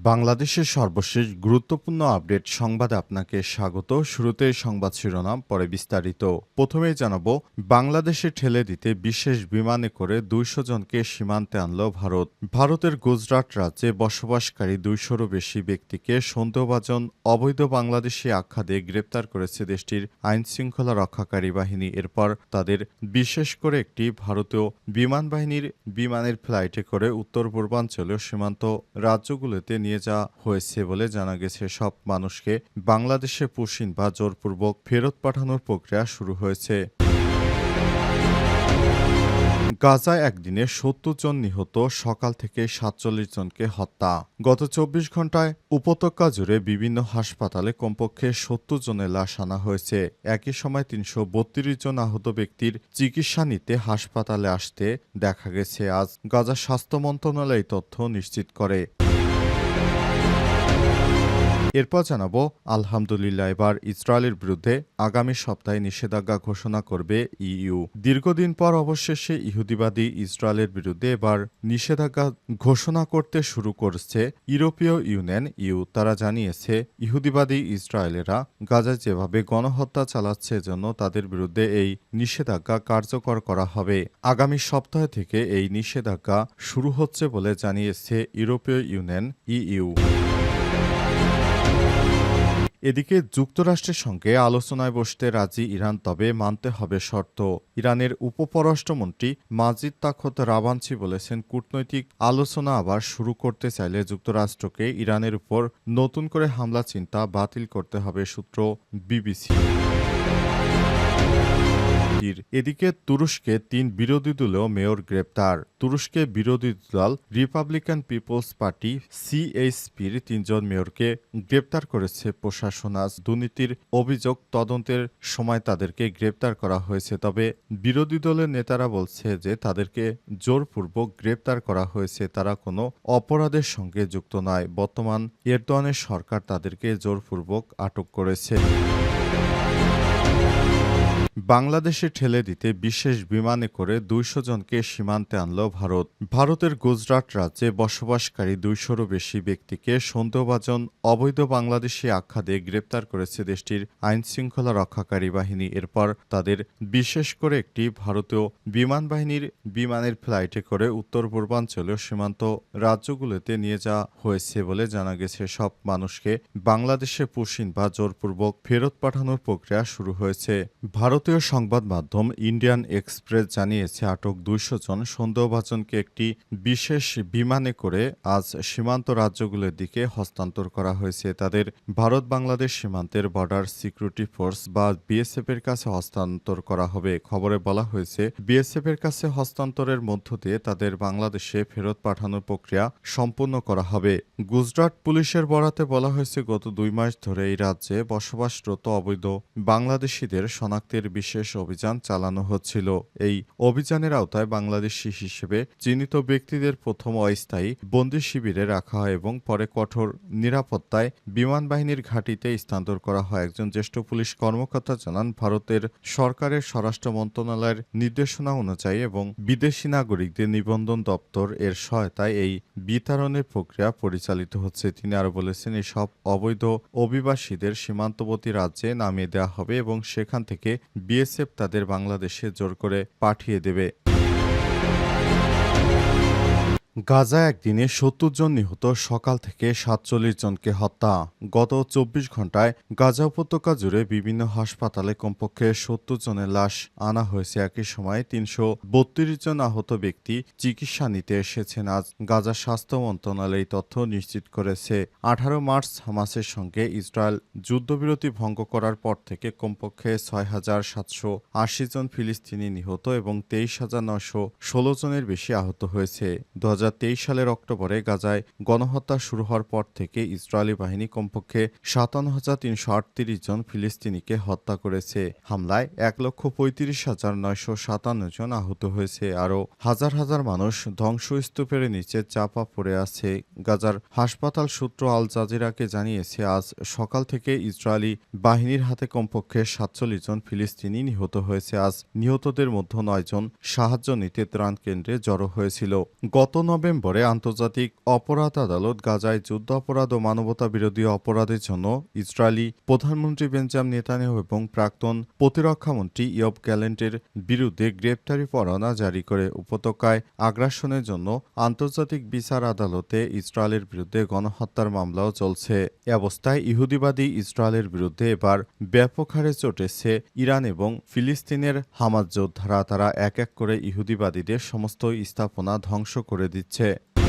বাংলাদেশের সর্বশেষ গুরুত্বপূর্ণ আপডেট সংবাদে আপনাকে স্বাগত। শুরুতে সংবাদ শিরোনাম, পরে বিস্তারিত। প্রথমেই জানাব, বাংলাদেশে ঠেলে দিতে বিশেষ বিমানে করে দুইশো জনকে সীমান্তে আনল ভারত। ভারতের গুজরাট রাজ্যে বসবাসকারী দুইশোরও বেশি ব্যক্তিকে সন্দেহভাজন অবৈধ বাংলাদেশি আখ্যা দিয়ে গ্রেপ্তার করেছে দেশটির আইন শৃঙ্খলা রক্ষাকারী বাহিনী। এরপর তাদের বিশেষ করে একটি ভারতীয় বিমান বাহিনীর বিমানের ফ্লাইটে করে উত্তর পূর্বাঞ্চলীয় সীমান্ত রাজ্যগুলোতে নিয়ে যাওয়া হয়েছে বলে জানা গেছে, সব মানুষকে বাংলাদেশে পুশিন বা জোরপূর্বক ফেরত পাঠানোর প্রক্রিয়া শুরু হয়েছে। গাজায় একদিনে সত্তর জন নিহত, সকাল থেকে সাতচল্লিশ জনকে হত্যা। গত চব্বিশ ঘন্টায় উপত্যকা জুড়ে বিভিন্ন হাসপাতালে কমপক্ষে সত্তর জনের লাশ আনা হয়েছে। একই সময় তিনশো বত্রিশ জন আহত ব্যক্তির চিকিৎসা নিতে হাসপাতালে আসতে দেখা গেছে। আজ গাজা স্বাস্থ্য মন্ত্রণালয় তথ্য নিশ্চিত করে। এরপর জানাব, আলহামদুলিল্লাহ, এবার ইসরায়েলের বিরুদ্ধে আগামী সপ্তাহে নিষেধাজ্ঞা ঘোষণা করবে ইইউ। দীর্ঘদিন পর অবশেষে ইহুদিবাদী ইসরায়েলের বিরুদ্ধে এবার নিষেধাজ্ঞা ঘোষণা করতে শুরু করছে ইউরোপীয় ইউনিয়ন ইউ তারা জানিয়েছে, ইহুদিবাদী ইসরায়েলেরা গাজায় যেভাবে গণহত্যা চালাচ্ছে জন্য তাদের বিরুদ্ধে এই নিষেধাজ্ঞা কার্যকর করা হবে। আগামী সপ্তাহ থেকে এই নিষেধাজ্ঞা শুরু হচ্ছে বলে জানিয়েছে ইউরোপীয় ইউনিয়ন ইইউ। এদিকে যুক্তরাষ্ট্রের সঙ্গে আলোচনায় বসতে রাজি ইরান, তবে মানতে হবে শর্ত। ইরানের উপপররাষ্ট্রমন্ত্রী মাজিদ তাখত রাবানসি বলেছেন, কূটনৈতিক আলোচনা আবার শুরু করতে চাইলে যুক্তরাষ্ট্রকে ইরানের উপর নতুন করে হামলা চিন্তা বাতিল করতে হবে, সূত্র বিবিসি। এদিকে তুরস্কে তিন বিরোধী দলীয় মেয়র গ্রেপ্তার। তুরস্কে বিরোধী দল রিপাবলিকান পিপলস পার্টি সিএইচপির তিনজন মেয়রকে গ্রেপ্তার করেছে প্রশাসন। আজ দুর্নীতির অভিযোগ তদন্তের সময় তাদেরকে গ্রেপ্তার করা হয়েছে, তবে বিরোধী দলের নেতারা বলছে যে তাদেরকে জোরপূর্বক গ্রেপ্তার করা হয়েছে। তারা কোনো অপরাধের সঙ্গে যুক্ত নয়। বর্তমান এরদোয়ানের সরকার তাদেরকে জোরপূর্বক আটক করেছে। বাংলাদেশে ঠেলে দিতে বিশেষ বিমানে করে দুইশো জনকে সীমান্তে আনল ভারত। ভারতের গুজরাট রাজ্যে বসবাসকারী দুইশোরও বেশি ব্যক্তিকে সন্দেহভাজন অবৈধ বাংলাদেশি আখ্যা দিয়ে গ্রেপ্তার করেছে দেশটির আইন শৃঙ্খলা রক্ষাকারী বাহিনী। এরপর তাদের বিশেষ করে একটি ভারতীয় বিমান বাহিনীর বিমানের ফ্লাইটে করে উত্তর পূর্বাঞ্চলীয় সীমান্ত রাজ্যগুলোতে নিয়ে যাওয়া হয়েছে বলে জানা গেছে। সব মানুষকে বাংলাদেশে পুশিন বা জোরপূর্বক ফেরত পাঠানোর প্রক্রিয়া শুরু হয়েছে। ভারতীয় সংবাদ মাধ্যম ইন্ডিয়ান এক্সপ্রেস জানিয়েছে, আটক দুইশো জন সন্দেহভাজনকে একটি বিশেষ বিমানে করে আজ সীমান্ত রাজ্যগুলোর দিকে হস্তান্তর করা হয়েছে। তাদের ভারত বাংলাদেশ সীমান্তের বর্ডার সিকিউরিটি ফোর্স বা বিএসএফ এর কাছে হস্তান্তর করা হবে। খবরে বলা হয়েছে বিএসএফ এর কাছে হস্তান্তরের মধ্য দিয়ে তাদের বাংলাদেশে ফেরত পাঠানোর প্রক্রিয়া সম্পূর্ণ করা হবে। গুজরাট পুলিশের বরাতে বলা হয়েছে, গত দুই মাস ধরে এই রাজ্যে বসবাসরত অবৈধ বাংলাদেশিদের শনাক্তের বিশেষ অভিযান চালানো হচ্ছিল। এই অভিযানের আওতায় বাংলাদেশি হিসেবে চিহ্নিত ব্যক্তিদের প্রথম অস্থায়ী বন্দি শিবিরে রাখা হয় এবং পরে কঠোর নিরাপত্তায় বিমান বাহিনীর ঘাঁটিতে স্থানান্তর করা হয়। একজন জ্যেষ্ঠ পুলিশ কর্মকর্তা জানান, ভারতের সরকারের স্বরাষ্ট্র মন্ত্রণালয়ের নির্দেশনা অনুযায়ী এবং বিদেশি নাগরিকদের নিবন্ধন দপ্তর এর সহায়তায় এই বিতরণের প্রক্রিয়া পরিচালিত হচ্ছে। তিনি আরও বলেছেন এই সব অবৈধ অভিবাসীদের সীমান্তবর্তী রাজ্যে নামিয়ে দেওয়া হবে এবং সেখান থেকে বিএসএফ তাদের বাংলাদেশে জোর করে পাঠিয়ে দেবে। গাজা একদিনে সত্তর জন নিহত, সকাল থেকে সাতচল্লিশ জনকে হত্যা। গত চব্বিশ ঘন্টায় গাজা উপত্যকা জুড়ে বিভিন্ন হাসপাতালে কমপক্ষে সত্তর জনের লাশ আনা হয়েছে। একই সময় তিনশো বত্রিশ জন আহত ব্যক্তি চিকিৎসা নিতে এসেছেন। আজ গাজা স্বাস্থ্য মন্ত্রণালয় তথ্য নিশ্চিত করেছে। আঠারো মার্চ হামাসের সঙ্গে ইসরায়েল যুদ্ধবিরতি ভঙ্গ করার পর থেকে কমপক্ষে ছয় হাজার সাতশো আশি জন ফিলিস্তিনি নিহত এবং তেইশ হাজার নশো ষোলো জনের বেশি আহত হয়েছে। দু সালের অক্টোবরে গাজায় গণহত্যা শুরু হওয়ার পর থেকে ইসরায়েলি বাহিনী কমপক্ষে সাতান্ন হাজার তিনশো আটত্রিশ জন ফিলিস্তিনিকে হত্যা করেছে। হামলায় এক লক্ষ পঁয়ত্রিশ হাজার নয়শো সাতান্ন জন আহত হয়েছে। আরও হাজার হাজার মানুষ ধ্বংসস্তূপের নিচে চাপা পড়ে আছে। গাজার হাসপাতাল সূত্র আল জাজিরাকে জানিয়েছে, আজ সকাল থেকে ইসরায়েলি বাহিনীর হাতে কমপক্ষে সাতচল্লিশ জন ফিলিস্তিনি নিহত হয়েছে। আজ নিহতদের মধ্যে নয় জন সাহায্য নিতে ত্রাণ কেন্দ্রে জড়ো হয়েছিল। গত নভেম্বরে আন্তর্জাতিক অপরাধ আদালত গাজায় যুদ্ধ অপরাধ ও মানবতা বিরোধী অপরাধের জন্য ইসরায়েলি প্রধানমন্ত্রী বেঞ্জাম নেতানিয়াহু এবং প্রাক্তন প্রতিরক্ষামন্ত্রী ইয়ব গ্যালেন্টের বিরুদ্ধে গ্রেপ্তারি পরোয়ানা জারি করে। উপত্যকায় আগ্রাসনের জন্য আন্তর্জাতিক বিচার আদালতে ইসরায়েলের বিরুদ্ধে গণহত্যার মামলাও চলছে। এ অবস্থায় ইহুদিবাদী ইসরায়েলের বিরুদ্ধে এবার ব্যাপক হারে চটেছে ইরান এবং ফিলিস্তিনের হামাজ যোদ্ধারা। তারা এক এক করে ইহুদিবাদীদের সমস্ত স্থাপনা ধ্বংস করে দিচ্ছে। સંબંધિત છે.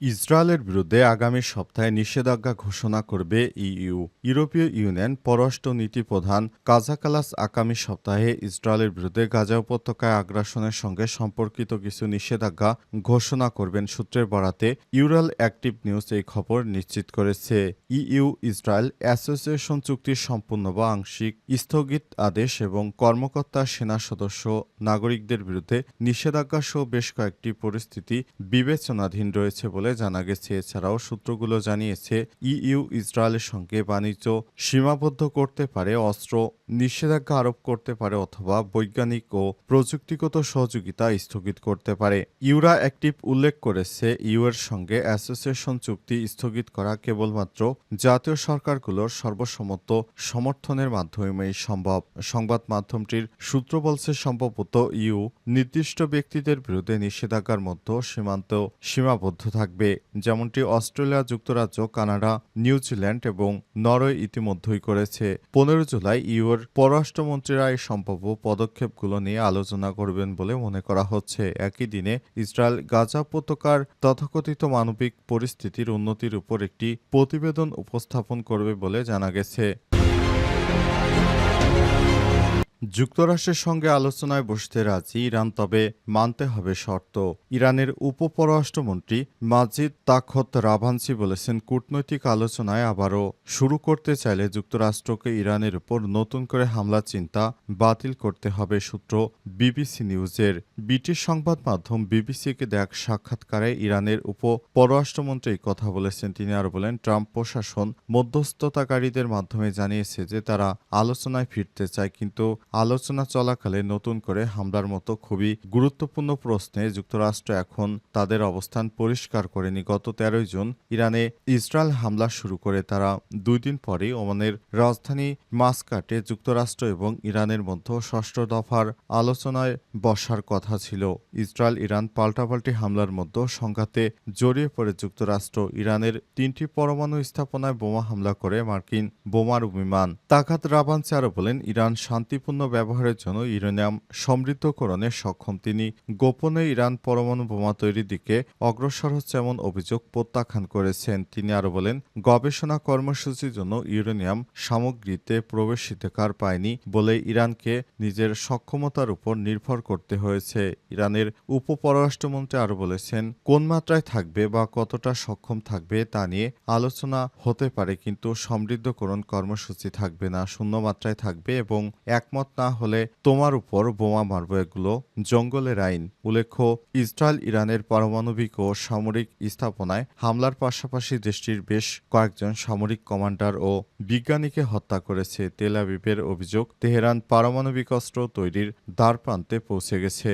ইসরায়েলের বিরুদ্ধে আগামী সপ্তাহে নিষেধাজ্ঞা ঘোষণা করবে ইইউ। ইউরোপীয় ইউনিয়ন পররাষ্ট্র নীতি প্রধান কাজাকালাস আগামী সপ্তাহে ইসরায়েলের বিরুদ্ধে গাজা উপত্যকায় আগ্রাসনের সঙ্গে সম্পর্কিত কিছু নিষেধাজ্ঞা ঘোষণা করবেন সূত্রের বরাতে ইউরাল অ্যাক্টিভ নিউজ এই খবর নিশ্চিত করেছে। ইইউ ইসরায়েল অ্যাসোসিয়েশন চুক্তির সম্পূর্ণ বা আংশিক স্থগিত আদেশ এবং কর্মকর্তা সেনা সদস্য নাগরিকদের বিরুদ্ধে নিষেধাজ্ঞা সহ বেশ কয়েকটি পরিস্থিতি বিবেচনাধীন রয়েছে বলে জানা গেছে। এছাড়াও সূত্রগুলো জানিয়েছে, ইইউ ইসরায়েলের সঙ্গে বাণিজ্য সীমাবদ্ধ করতে পারে, অস্ত্র নিষেধাজ্ঞা আরোপ করতে পারে অথবা বৈজ্ঞানিক ও প্রযুক্তিগত সহযোগিতা স্থগিত করতে পারে। ইউরা অ্যাক্টিভ উল্লেখ করেছে ইউ এর সঙ্গে অ্যাসোসিয়েশন চুক্তি স্থগিত করা কেবলমাত্র জাতীয় সরকারগুলোর সর্বসম্মত সমর্থনের মাধ্যমেই সম্ভব। সংবাদ মাধ্যমটির সূত্র বলছে, সম্ভবত ইউ নির্দিষ্ট ব্যক্তিদের বিরুদ্ধে নিষেধাজ্ঞার মধ্যে সীমান্ত সীমাবদ্ধ থাকবে। যেমনটি অস্ট্রেলিয়া, যুক্তরাজ্য, কানাডা, নিউজিল্যান্ড এবং নরওয়ে ইতিমধ্যেই করেছে। পনেরো জুলাই ইউর পররাষ্ট্রমন্ত্রীরা এই সম্ভাব্য পদক্ষেপগুলো নিয়ে আলোচনা করবেন বলে মনে করা হচ্ছে। একই দিনে ইসরায়েল গাজা উপত্যকার তথাকথিত মানবিক পরিস্থিতির উন্নতির উপর একটি প্রতিবেদন উপস্থাপন করবে বলে জানা গেছে। যুক্তরাষ্ট্রের সঙ্গে আলোচনায় বসতে রাজি ইরান, তবে মানতে হবে শর্ত। ইরানের উপপররাষ্ট্রমন্ত্রী মাজিদ তাখত রাভানসি বলেছেন, কূটনৈতিক আলোচনায় আবারও শুরু করতে চাইলে যুক্তরাষ্ট্রকে ইরানের উপর নতুন করে হামলা চিন্তা বাতিল করতে হবে, সূত্র বিবিসি নিউজের। ব্রিটিশ সংবাদ মাধ্যম বিবিসিকে দেখ সাক্ষাৎকারে ইরানের উপ পররাষ্ট্রমন্ত্রী কথা বলেছেন। তিনি আরও বলেন, ট্রাম্প প্রশাসন মধ্যস্থতাকারীদের মাধ্যমে জানিয়েছে যে তারা আলোচনায় ফিরতে চায়, কিন্তু আলোচনা চলাকালে নতুন করে হামলার মতো খুবই গুরুত্বপূর্ণ প্রশ্নে যুক্তরাষ্ট্র এখন তাদের অবস্থান পরিষ্কার করেনি। গত তেরোই জুন ইরানে ইসরায়েল হামলা শুরু করে। তারা দুই দিন পরে ওমানের রাজধানী মাস্কাটে যুক্তরাষ্ট্র এবং ইরানের মধ্যে ষষ্ঠ দফার আলোচনায় বসার কথা ছিল। ইসরায়েল ইরান পাল্টাপাল্টি হামলার মধ্যে সংঘাতে জড়িয়ে পড়ে যুক্তরাষ্ট্র। ইরানের তিনটি পরমাণু স্থাপনায় বোমা হামলা করে মার্কিন বোমার বিমান। তাকাত রাবানসে আরও বলেন, ইরান শান্তিপূর্ণ ব্যবহারের জন্য ইউরেনিয়াম সমৃদ্ধকরণে সক্ষম। তিনি গোপনে ইরান পরমাণু বোমা তৈরির দিকে অগ্রসর হচ্ছে এমন অভিযোগ প্রত্যাখ্যান করেছেন। তিনি আরও বলেন, গবেষণা কর্মসূচির জন্য ইউরেনিয়াম সামগ্রীতে প্রবেশাধিকার পায়নি বলে ইরানকে নিজের সক্ষমতার উপর নির্ভর করতে হয়েছে। ইরানের উপপররাষ্ট্রমন্ত্রী আরও বলেছেন, কোন মাত্রায় থাকবে বা কতটা সক্ষম থাকবে তা নিয়ে আলোচনা হতে পারে, কিন্তু সমৃদ্ধকরণ কর্মসূচি থাকবে না, শূন্য মাত্রায় থাকবে এবং একমত না হলে তোমার উপর বোমা মারব এগুলো। জঙ্গলের আইন। উল্লেখ্য, ইসরায়েল, ইরানের পারমাণবিক ও সামরিক স্থাপনায় হামলার পাশাপাশি দেশটির বেশ কয়েকজন সামরিক কমান্ডার ও বিজ্ঞানীকে হত্যা করেছে। তেল অভিযোগ, তেহরান পারমাণবিক অস্ত্র তৈরির দ্বারপ্রান্তে পৌঁছে গেছে।